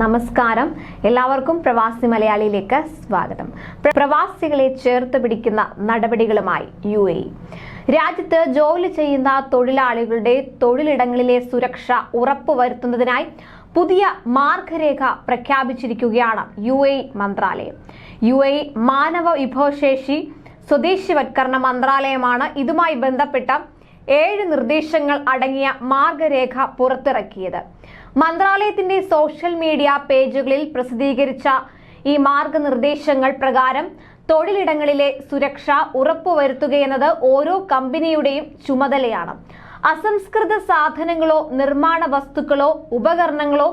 നമസ്കാരം. എല്ലാവർക്കും പ്രവാസി മലയാളിയിലേക്ക് സ്വാഗതം. പ്രവാസികളെ ചേർത്ത് പിടിക്കുന്ന നടപടികളുമായി യു എ. രാജ്യത്ത് ജോലി ചെയ്യുന്ന തൊഴിലാളികളുടെ തൊഴിലിടങ്ങളിലെ സുരക്ഷ ഉറപ്പുവരുത്തുന്നതിനായി പുതിയ മാർഗരേഖ പ്രഖ്യാപിച്ചിരിക്കുകയാണ് യു എ മന്ത്രാലയം. യു എ മാനവ വിഭവശേഷി സ്വദേശിവത്കരണ മന്ത്രാലയമാണ് ഇതുമായി ബന്ധപ്പെട്ട ഏഴ് നിർദ്ദേശങ്ങൾ അടങ്ങിയ മാർഗരേഖ പുറത്തിറക്കിയത്. മന്ത്രാലയത്തിന്റെ സോഷ്യൽ മീഡിയ പേജുകളിൽ പ്രസിദ്ധീകരിച്ച ഈ മാർഗനിർദ്ദേശങ്ങൾ പ്രകാരം തൊഴിലിടങ്ങളിലെ സുരക്ഷ ഉറപ്പുവരുത്തുകയെന്നത് ഓരോ കമ്പനിയുടെയും ചുമതലയാണ്. അസംസ്കൃത സാധനങ്ങളോ നിർമ്മാണ വസ്തുക്കളോ ഉപകരണങ്ങളോ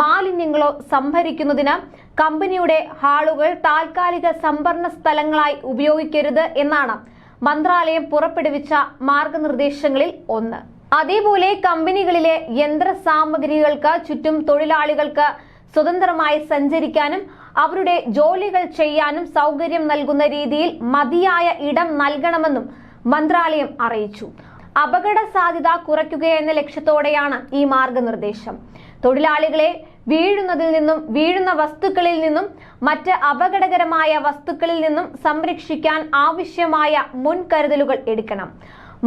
മാലിന്യങ്ങളോ സംഭരിക്കുന്നതിന് കമ്പനിയുടെ ഹാളുകൾ താൽക്കാലിക സംഭരണ സ്ഥലങ്ങളായി ഉപയോഗിക്കരുത് എന്നാണ് മന്ത്രാലയം പുറപ്പെടുവിച്ച മാർഗനിർദ്ദേശങ്ങളിൽ ഒന്ന്. അതേപോലെ കമ്പനികളിലെ യന്ത്ര സാമഗ്രികൾക്ക് ചുറ്റും തൊഴിലാളികൾക്ക് സ്വതന്ത്രമായി സഞ്ചരിക്കാനും അവരുടെ ജോലികൾ ചെയ്യാനും സൗകര്യം നൽകുന്ന രീതിയിൽ മതിയായ ഇടം നൽകണമെന്നും മന്ത്രാലയം അറിയിച്ചു. അപകട സാധ്യത കുറയ്ക്കുക എന്ന ലക്ഷ്യത്തോടെയാണ് ഈ മാർഗനിർദ്ദേശം. തൊഴിലാളികളെ വീഴുന്നതിൽ നിന്നും വീഴുന്ന വസ്തുക്കളിൽ നിന്നും മറ്റ് അപകടകരമായ വസ്തുക്കളിൽ നിന്നും സംരക്ഷിക്കാൻ ആവശ്യമായ മുൻകരുതലുകൾ എടുക്കണം.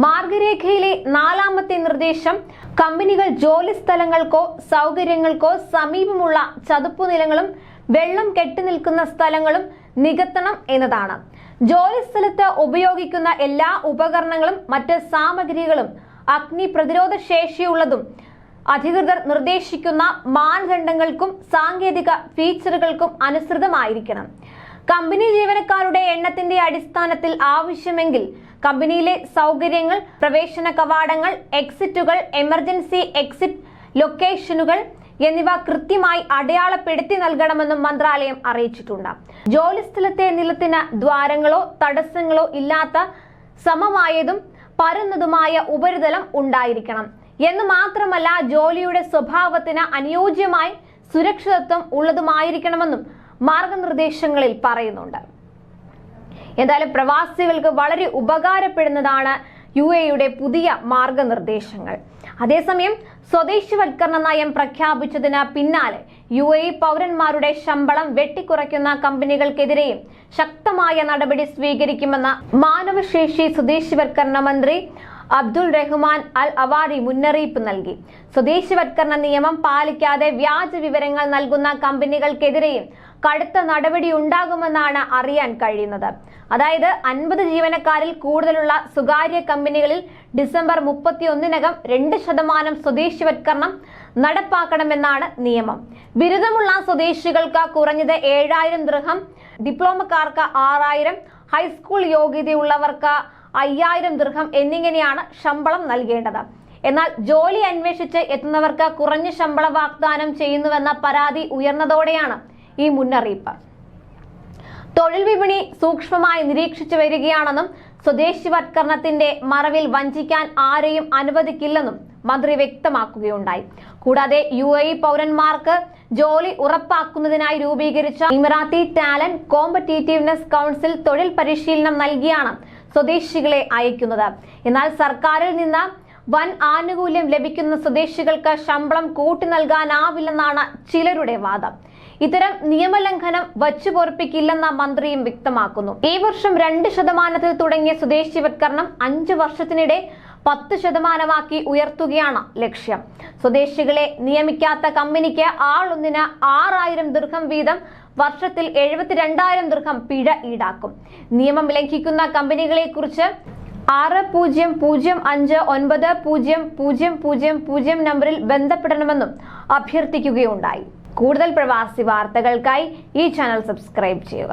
മാർഗരേഖയിലെ നാലാമത്തെ നിർദ്ദേശം കമ്പനികൾ ജോലി സ്ഥലങ്ങൾക്കോ സൗകര്യങ്ങൾക്കോ സമീപമുള്ള ചതുപ്പു നിലങ്ങളും വെള്ളം കെട്ടിനിൽക്കുന്ന സ്ഥലങ്ങളും നികത്തണം എന്നതാണ്. ജോലി സ്ഥലത്ത് ഉപയോഗിക്കുന്ന എല്ലാ ഉപകരണങ്ങളും മറ്റ് സാമഗ്രികളും അഗ്നി പ്രതിരോധ ശേഷിയുള്ളതും അധികൃതർ നിർദ്ദേശിക്കുന്ന മാനദണ്ഡങ്ങൾക്കും സാങ്കേതിക ഫീച്ചറുകൾക്കും അനുസൃതമായിരിക്കണം. കമ്പനി ജീവനക്കാരുടെ എണ്ണത്തിന്റെ അടിസ്ഥാനത്തിൽ ആവശ്യമെങ്കിൽ കമ്പനിയിലെ സൗകര്യങ്ങൾ പ്രവേശന കവാടങ്ങൾ എക്സിറ്റുകൾ എമർജൻസി എക്സിറ്റ് ലൊക്കേഷനുകൾ എന്നിവ കൃത്യമായി അടയാളപ്പെടുത്തി നൽകണമെന്നും മന്ത്രാലയം അറിയിച്ചിട്ടുണ്ട്. ജോലിസ്ഥലത്തെ നിലത്തിന് ദ്വാരങ്ങളോ തടസ്സങ്ങളോ ഇല്ലാത്ത സമമായതും പരന്നതുമായ ഉപരിതലം ഉണ്ടായിരിക്കണം. എന്ന് മാത്രമല്ല ജോലിയുടെ സ്വഭാവത്തിന് അനുയോജ്യമായി സുരക്ഷിതത്വം ഉള്ളതുമായിരിക്കണമെന്നും മാർഗനിർദ്ദേശങ്ങളിൽ പറയുന്നുണ്ട്. എന്തായാലും പ്രവാസികൾക്ക് വളരെ ഉപകാരപ്പെടുന്നതാണ് യു എയുടെ പുതിയ മാർഗനിർദ്ദേശങ്ങൾ. അതേസമയം സ്വദേശിവൽക്കരണ നയം പ്രഖ്യാപിച്ചതിന് പിന്നാലെ യു എ പൗരന്മാരുടെ ശമ്പളം വെട്ടിക്കുറയ്ക്കുന്ന കമ്പനികൾക്കെതിരെയും ശക്തമായ നടപടി സ്വീകരിക്കുമെന്ന് മാനവശേഷി സ്വദേശിവൽക്കരണ മന്ത്രി അബ്ദുൾ റഹ്മാൻ അൽ അവാരി മുന്നറിയിപ്പ് നൽകി. സ്വദേശിവത്കരണ നിയമം പാലിക്കാതെ വ്യാജ വിവരങ്ങൾ നൽകുന്ന കമ്പനികൾക്കെതിരെയും കടുത്ത നടപടി ഉണ്ടാകുമെന്നാണ് അറിയാൻ കഴിയുന്നത്. അതായത് അൻപത് ജീവനക്കാരിൽ കൂടുതലുള്ള സ്വകാര്യ കമ്പനികളിൽ ഡിസംബർ മുപ്പത്തിയൊന്നിനകം രണ്ട് ശതമാനം സ്വദേശിവത്കരണം നടപ്പാക്കണമെന്നാണ് നിയമം. ബിരുദമുള്ള സ്വദേശികൾക്ക് കുറഞ്ഞത് ഏഴായിരം ദൃഹം ഡിപ്ലോമക്കാർക്ക് ആറായിരം ഹൈസ്കൂൾ യോഗ്യതയുള്ളവർക്ക് അയ്യായിരം ദൃഹം എന്നിങ്ങനെയാണ് ശമ്പളം നൽകേണ്ടത്. എന്നാൽ ജോലി അന്വേഷിച്ച് എത്തുന്നവർക്ക് കുറഞ്ഞ ശമ്പള വാഗ്ദാനം ചെയ്യുന്നുവെന്ന പരാതി ഉയർന്നതോടെയാണ് ഈ മുന്നറിയിപ്പ്. തൊഴിൽ വിപണി സൂക്ഷ്മമായി നിരീക്ഷിച്ചു വരികയാണെന്നും സ്വദേശിവത്കരണത്തിന്റെ മറവിൽ വഞ്ചിക്കാൻ ആരെയും അനുവദിക്കില്ലെന്നും മന്ത്രി വ്യക്തമാക്കുകയുണ്ടായി. കൂടാതെ യു എ പൗരന്മാർക്ക് ജോലി ഉറപ്പാക്കുന്നതിനായി രൂപീകരിച്ച ഇമറാത്തി ടാലന്റ് കോമ്പറ്റീറ്റീവ്നെസ് കൗൺസിൽ തൊഴിൽ പരിശീലനം നൽകിയാണ് സ്വദേശികളെ അയക്കുന്നത്. എന്നാൽ സർക്കാരിൽ നിന്ന് വൻ ആനുകൂല്യം ലഭിക്കുന്ന സ്വദേശികൾക്ക് ശമ്പളം കൂട്ടി നൽകാനാവില്ലെന്നാണ് ചിലരുടെ വാദം. ഇത്തരം നിയമലംഘനം വച്ചുപൊറപ്പിക്കില്ലെന്ന മന്ത്രിയും വ്യക്തമാക്കുന്നു. ഈ വർഷം രണ്ട് ശതമാനത്തിൽ തുടങ്ങിയ സ്വദേശിവത്കരണം അഞ്ചു വർഷത്തിനിടെ പത്ത് ശതമാനമാക്കി ഉയർത്തുകയാണ് ലക്ഷ്യം. സ്വദേശികളെ നിയമിക്കാത്ത കമ്പനിക്ക് ആളൊന്നിന് ആറായിരം ദീർഘം വീതം വർഷത്തിൽ എഴുപത്തിരണ്ടായിരം ദൃഹം പിഴ ഈടാക്കും. നിയമം ലംഘിക്കുന്ന കമ്പനികളെ കുറിച്ച് ആറ് പൂജ്യം പൂജ്യം അഞ്ച് ഒൻപത് പൂജ്യം പൂജ്യം പൂജ്യം പൂജ്യം നമ്പറിൽ ബന്ധപ്പെടണമെന്നും അഭ്യർത്ഥിക്കുകയുണ്ടായി. കൂടുതൽ പ്രവാസി വാർത്തകൾക്കായി ഈ ചാനൽ സബ്സ്ക്രൈബ് ചെയ്യുക.